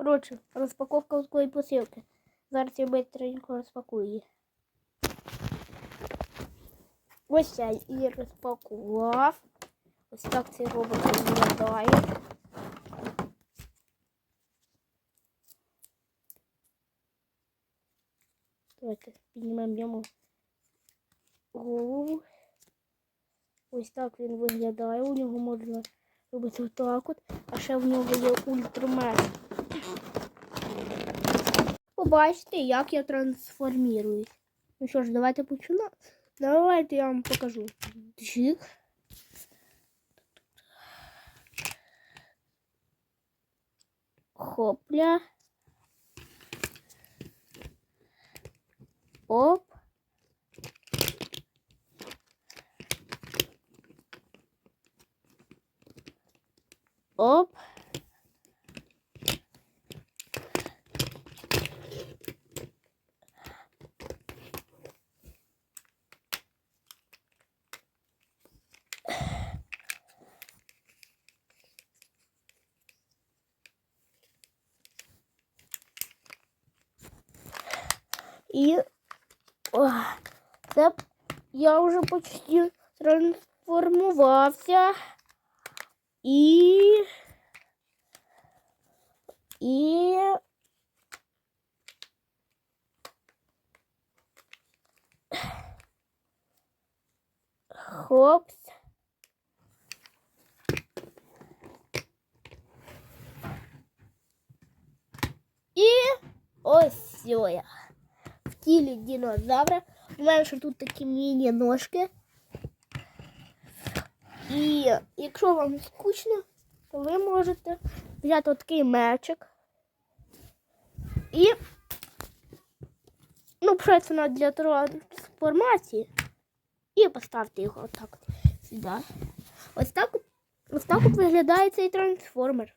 Коротше, розпаковка такої посилки. Зараз я быстренько розпакую її. Ось я її розпакував. Ось так цей робот виглядає. Давайте піднімемо йому голову. Ось так він виглядає. У нього можна робити отак от. А ще в нього є ультрамет. Побачите, як я трансформіруюсь. Ну що ж, давайте почнемо. Давайте я вам покажу. Джик. Хопля. Оп. Оп. І о, це я вже почти трансформувався. І. І. Хопс. І ось я. В тілі динозавра. Мене ще тут такі міні-ножки. І якщо вам скучно, то ви можете взяти такий мечик. І ну, працювати для трансформації. І поставте його отак от сюди. Ось так, ось так от виглядає цей трансформер.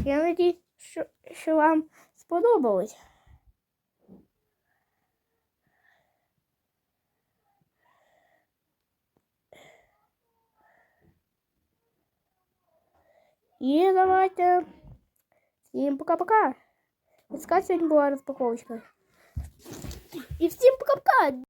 Я надіюсь, що, що вам сподобалось. І давайте. Всім пока-пока. Ось така сьогодні була розпаковочка. І всім пока-пока.